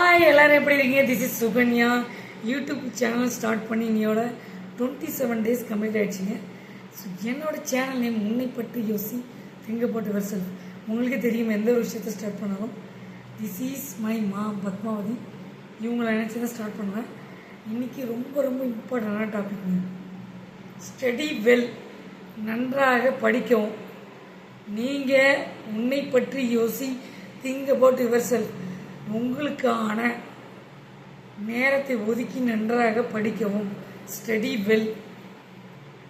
Hi எல்லாரும் எப்படி இருக்கீங்க? This is Sukanya YouTube channel start பண்ணி இன்னையோட டுவெண்ட்டி செவன் டேஸ் கம்ப்ளீட் ஆயிடுச்சுங்க. ஸோ என்னோட சேனல் நேம் உன்னை பற்றி யோசி திங்கப்பட்டு வெர்சல் உங்களுக்கே தெரியும் எந்த ஒரு விஷயத்தை ஸ்டார்ட் பண்ணாலும். திஸ் இஸ் மை மா பத்மாவதி. இவங்களை நினச்சி தான் ஸ்டார்ட் பண்ணுவேன். இன்றைக்கி ரொம்ப ரொம்ப இம்பார்ட்டண்டான டாபிக் ஸ்டடி வெல் நன்றாக படிக்கவும். நீங்கள் உன்னை பற்றி யோசி திங்க் அபவுட் யுவர் செல்ஃப் உங்களுக்கான நேரத்தை ஒதுக்கி நன்றாக படிக்கவும். ஸ்டடி வெல்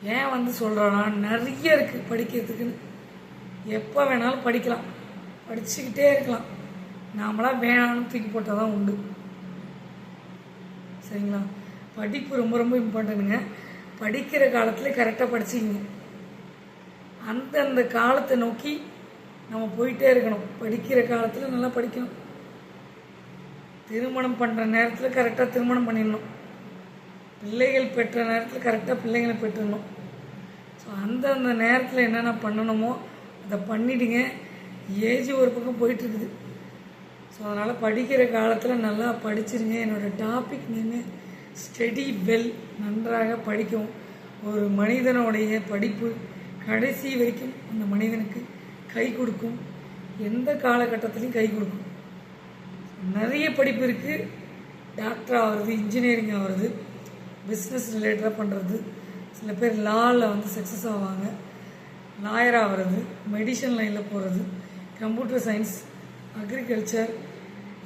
ஏன் வந்து சொல்கிறேன்னா நிறைய இருக்குது படிக்கிறதுக்குன்னு எப்போ வேணாலும் படிக்கலாம். படிச்சுக்கிட்டே இருக்கலாம். நாமளாம் வேணாம்னு தூக்கி போட்டால் தான் உண்டு. சரிங்களா? படிப்பு ரொம்ப ரொம்ப இம்பார்ட்டனுங்க படிக்கிற காலத்தில் கரெக்டாக படிச்சிக்கிங்க. அந்தந்த காலத்தை நோக்கி நம்ம போயிட்டே இருக்கணும். படிக்கிற காலத்தில் நல்லா படிக்கணும். திருமணம் பண்ணுற நேரத்தில் கரெக்டாக திருமணம் பண்ணிடணும். பிள்ளைகள் பெற்ற நேரத்தில் கரெக்டாக பிள்ளைங்களை பெற்றுடணும். ஸோ அந்தந்த நேரத்தில் என்னென்ன பண்ணணுமோ அதை பண்ணிவிடுங்க ஏஜ் ஒரு பக்கம் போயிட்டுருக்குது. ஸோ அதனால் படிக்கிற காலத்தில் நல்லா படிச்சிருங்க. என்னோடய டாபிக் நேமு ஸ்டடி வெல் நன்றாக படிக்கவும். ஒரு மனிதனுடைய படிப்பு கடைசி வரைக்கும் அந்த மனிதனுக்கு கை கொடுக்கும். எந்த காலகட்டத்திலையும் கை கொடுக்கும். நிறைய படிப்பு இருக்குது டாக்டர் ஆகிறது இன்ஜினியரிங் ஆகிறது பிஸ்னஸ் ரிலேட்டடாக பண்ணுறது சில பேர் லாவில் வந்து சக்ஸஸ் ஆவாங்க. லாயர் ஆகிறது மெடிசன் லைனில் போகிறது computer science agriculture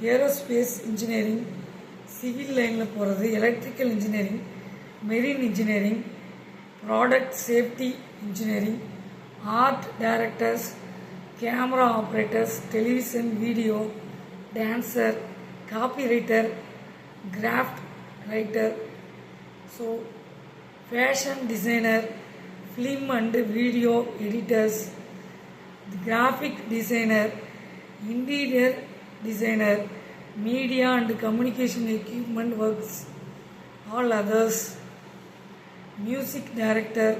aerospace engineering civil லைனில் போகிறது electrical engineering marine engineering product safety engineering art directors camera operators television video dancer, copywriter, graphic writer, so fashion designer, film and video editors, graphic designer, interior designer, media and communication equipment works, all others, music director,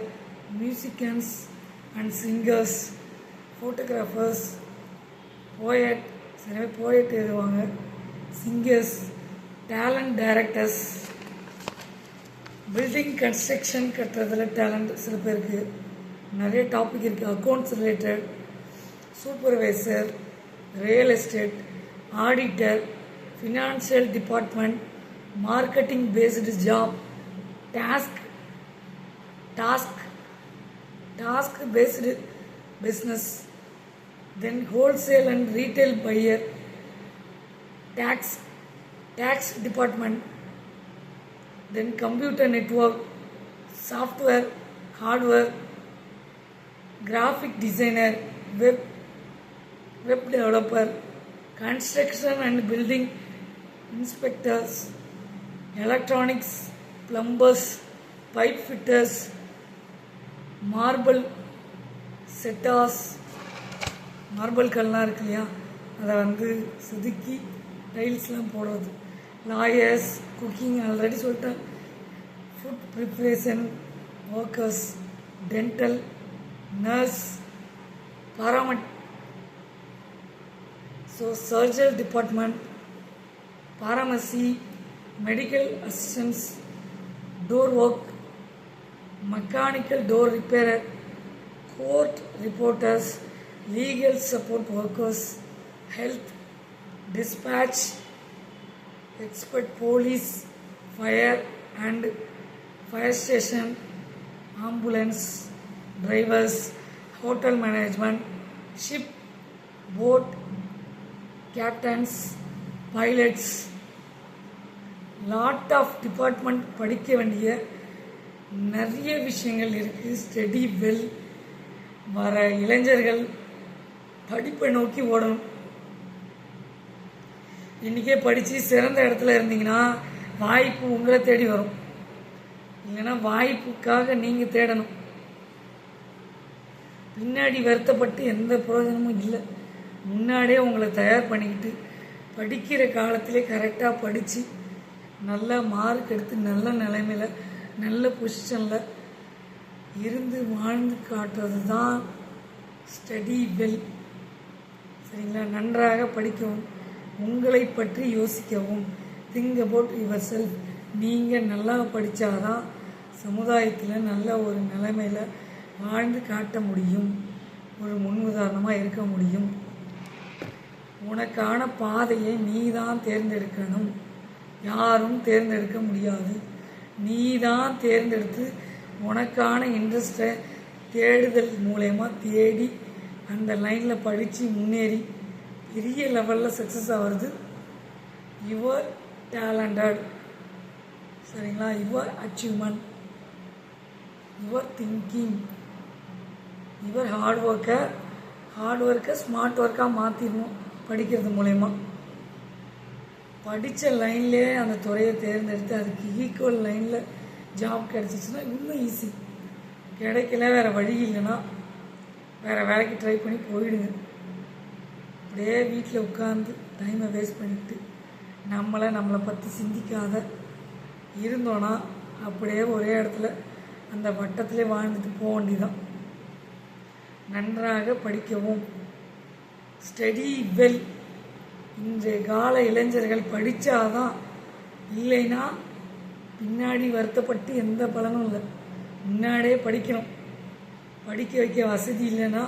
musicians and singers, photographers, poet, சில பேர் poet எழுதுவாங்க. Singers talent directors building construction கட்டுறதுல talent சில பேருக்கு. நிறைய topic இருக்குது accounts related supervisor real estate auditor financial department marketing based job task task task based business then wholesale and retail buyer tax tax department then computer network software hardware graphic designer web web developer construction and building inspectors electronics plumbers pipe fitters marble setters marble கல்லாம் இருக்கு இல்லையா? அதை வந்து செதுக்கி டைல்ஸ்லாம் போடுறது. Lawyers cooking already சொல்லிட்டேன். Food preparation workers dental nurse paramed so surgical department pharmacy medical assistants door work mechanical door repairer court reporters legal support workers, health, dispatch, expert police, fire and fire station, ambulance, drivers, hotel management, ship, boat, captains, pilots, lot of department படிக்க வேண்டிய நிறைய விஷயங்கள் இருக்குது study well வர இளைஞர்கள் படிப்பை நோக்கி ஓடணும். இன்றைக்கே படித்து சிறந்த இடத்துல இருந்தீங்கன்னா வாய்ப்பு உங்களை தேடி வரும். இல்லைன்னா வாய்ப்புக்காக நீங்கள் தேடணும். பின்னாடி வருத்தப்பட்டு எந்த பிரயோஜனமும் இல்லை. முன்னாடியே உங்களை தயார் பண்ணிக்கிட்டு படிக்கிற காலத்திலே கரெக்டாக படித்து நல்ல மார்க் எடுத்து நல்ல நிலைமையில் நல்ல பொசிஷனில் இருந்து வாழ்ந்து காட்டுறது தான் ஸ்டடி வெல் சரிங்களா? நன்றாக படிக்கவும் உங்களை பற்றி யோசிக்கவும். திங்க் அபவுட் யுவர் செல்ஃப் நீங்கள் நல்லா படித்தாதான் சமுதாயத்தில் நல்ல ஒரு நிலைமையில் வாழ்ந்து காட்ட முடியும். ஒரு முன் உதாரணமாக இருக்க முடியும். உனக்கான பாதையை நீ தான் தேர்ந்தெடுக்கணும். யாரும் தேர்ந்தெடுக்க முடியாது. நீ தான் தேர்ந்தெடுத்து உனக்கான இன்ட்ரெஸ்ட்டை தேடுதல் மூலயமா தேடி அந்த லைனில் படித்து முன்னேறி பெரிய லெவலில் சக்ஸஸ் ஆகிறது யுவர் டேலண்டட் சரிங்களா? Your achievement your thinking your hard ஒர்க்கை ஹார்ட் ஒர்க்கை ஸ்மார்ட் ஒர்க்காக மாற்றிடணும் படிக்கிறது மூலயமா. படித்த லைன்லேயே அந்த துறையை தேர்ந்தெடுத்து அதுக்கு ஈக்குவல் லைனில் ஜாப் கிடச்சிச்சின்னா இன்னும் ஈஸி கிடைக்கல வேறு வழி இல்லைன்னா வேறு வேலைக்கு ட்ரை பண்ணி போயிடுங்க. அப்படியே வீட்டில் உட்காந்து டைமை வேஸ்ட் பண்ணிட்டு நம்மளை நம்மளை பற்றி சிந்திக்காத இருந்தோன்னா அப்படியே ஒரே இடத்துல அந்த வட்டத்திலே வாழ்ந்துட்டு போக வேண்டிதான் நன்றாக படிக்கவும். ஸ்டடி வெல் இன்றைய கால இளைஞர்கள் படித்தாதான் இல்லைன்னா பின்னாடி வருத்தப்பட்டு எந்த பலனும் இல்லை. முன்னாடியே படிக்கணும். படிக்க வைக்க வசதி இல்லைன்னா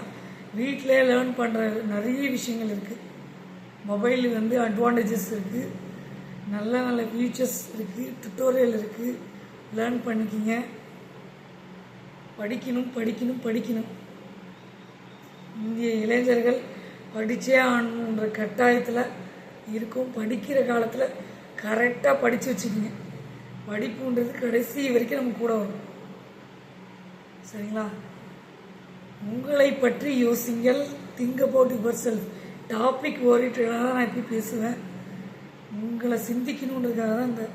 வீட்டிலே லேர்ன் பண்ணுற நிறைய விஷயங்கள் இருக்குது மொபைல் வந்து அட்வான்டேஜஸ் இருக்குது நல்ல நல்ல ஃபியூச்சர்ஸ் இருக்குது டுட்டோரியல் இருக்குது லேர்ன் பண்ணிக்கிங்க. படிக்கணும் படிக்கணும் படிக்கணும். இந்திய இளைஞர்கள் படித்தே ஆகணுன்ற கட்டாயத்தில் இருக்கும். படிக்கிற காலத்தில் கரெக்டாக படித்து வச்சுக்கிங்க. படிப்புன்றது கடைசி வரைக்கும் நம்ம கூட வரும். சரிங்களா? உங்களை பற்றி யோசிங்கள். Think about yourself topic ஓரிட்டடாக தான் நான் எப்படி பேசுவேன். உங்களை சிந்திக்கணுன்றதுக்காக தான் இந்த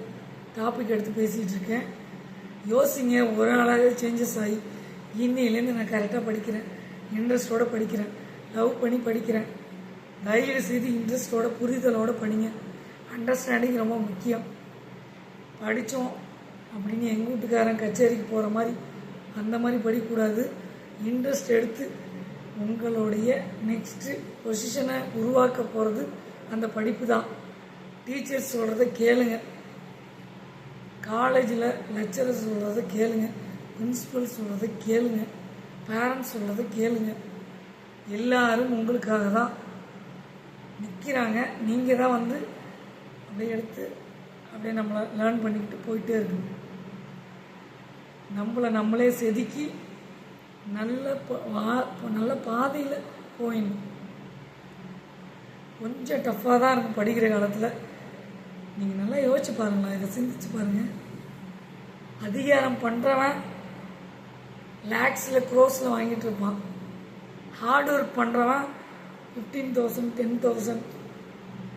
டாபிக் எடுத்து பேசிகிட்டு இருக்கேன். யோசிங்க ஒரு நாளாக சேஞ்சஸ் ஆகி இன்னிலேருந்து நான் கரெக்டாக படிக்கிறேன். இன்ட்ரெஸ்டோட படிக்கிறேன். லவ் பண்ணி படிக்கிறேன். தயவு செய்து இன்ட்ரெஸ்டோட புரிதலோட படிங்க. அண்டர்ஸ்டாண்டிங் ரொம்ப முக்கியம். படித்தோம் அப்படின்னு எங்கள் வீட்டுக்காரன் கச்சேரிக்கு போகிற மாதிரி அந்த மாதிரி படிக்கக்கூடாது. இன்ட்ரெஸ்ட் எடுத்து உங்களுடைய நெக்ஸ்ட்டு பொசிஷனை உருவாக்க போகிறது அந்த படிப்பு தான் டீச்சர்ஸ் சொல்கிறத கேளுங்க காலேஜில் லெக்சரர் சொல்கிறத கேளுங்க. பிரின்ஸிபல் சொல்கிறத கேளுங்க. பேரண்ட்ஸ் சொல்கிறத கேளுங்க. எல்லாரும் உங்களுக்காக தான் நிற்கிறாங்க நீங்கள் தான் வந்து அப்படியே எடுத்து அப்படியே நம்மளை லேர்ன் பண்ணிக்கிட்டு போயிட்டே இருக்கணும். நம்மளை நம்மளே செதுக்கி நல்ல வா- நல்ல பாதையில் போயிடணும் கொஞ்சம் டஃப்பாக தான் இருக்கும் படிக்கிற காலத்தில். நீங்கள் நல்லா யோசிச்சு பாருங்களேன் இதை சிந்திச்சு பாருங்கள் அதிகாரம் பண்ணுறவன் லேக்ஸில் க்ரோஸில் வாங்கிட்டு இருப்பான். ஹார்ட் ஒர்க் பண்ணுறவன் fifteen thousand ten thousand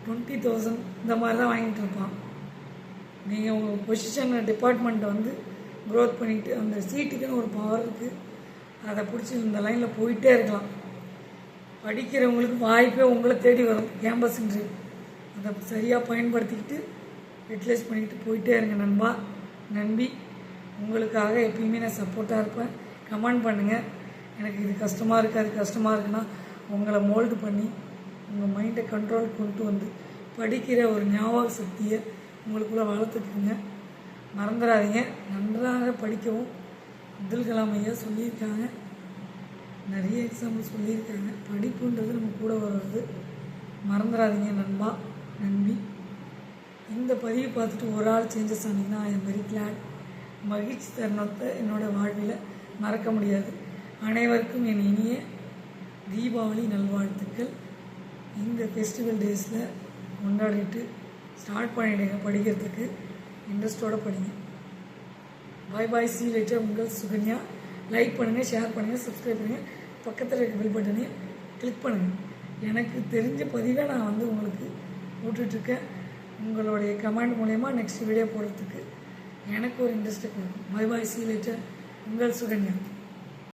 twenty thousand இந்த மாதிரி தான் வாங்கிட்டு இருப்பான். நீங்கள் உங்கள் பொசிஷன் டிபார்ட்மெண்ட்டை வந்து க்ரோத் பண்ணிட்டு அந்த சீட்டுக்குன்னு ஒரு பவர் இருக்குது அதை பிடிச்சி இந்த லைனில் போயிட்டே இருக்கலாம். படிக்கிறவங்களுக்கு வாய்ப்பே உங்களை தேடி வரும் கேம்பஸ் அதை சரியாக பயன்படுத்திக்கிட்டு யூட்டிலைஸ் பண்ணிக்கிட்டு போயிட்டே இருங்க நண்பா. நம்பி உங்களுக்காக எப்பயுமே நான் சப்போர்ட்டாக இருப்பேன். கமெண்ட் பண்ணுங்கள் எனக்கு இது கஷ்டமாக இருக்குது அது கஷ்டமாக இருக்குன்னா உங்களை மோல்டு பண்ணி உங்கள் மைண்டை கண்ட்ரோல் கொண்டு வந்து படிக்கிற ஒரு ஞாபக சக்தியை உங்களுக்குள்ளே வளர்த்துக்குங்க. மறந்துடாதீங்க. நன்றாக படிக்கவும் அப்துல் கலாம் ஐயா சொல்லியிருக்காங்க. நிறைய எக்ஸாம்பிள் சொல்லியிருக்காங்க. படிப்புன்றது நம்ம கூட வர்றது. மறந்துடாதீங்க நண்பா நண்பி. இந்த பதிவு பார்த்துட்டு ஒரு ஆள் சேஞ்சஸ் ஆனீங்கன்னா ஐ எம் வெரி கிளாட் மகிழ்ச்சி தருணத்தை என்னோடய வாழ்வில் மறக்க முடியாது. அனைவருக்கும் என் இனிய தீபாவளி நல்வாழ்த்துக்கள். இந்த ஃபெஸ்டிவல் டேஸில் கொண்டாடிட்டு ஸ்டார்ட் பண்ணிடுங்க படிக்கிறதுக்கு. இன்ட்ரெஸ்ட்டோடு படிங்க. பாய் பாய் சி லேட்டர் உங்கள் சுகன்யா லைக் பண்ணுங்கள் ஷேர் பண்ணுங்கள் சப்ஸ்கிரைப் பண்ணுங்கள் பக்கத்தில் இருக்க பில் பட்டனையும் கிளிக் பண்ணுங்கள் எனக்கு தெரிஞ்ச பதிவை நான் வந்து உங்களுக்கு போட்டுட்ருக்கேன். உங்களுடைய கமெண்ட் மூலயமா நெக்ஸ்ட் வீடியோ போடுறதுக்கு எனக்கு ஒரு இன்ட்ரெஸ்ட்டை கொடுக்கும் பாய் பாய் சி லேட்டர் உங்கள் சுகன்யா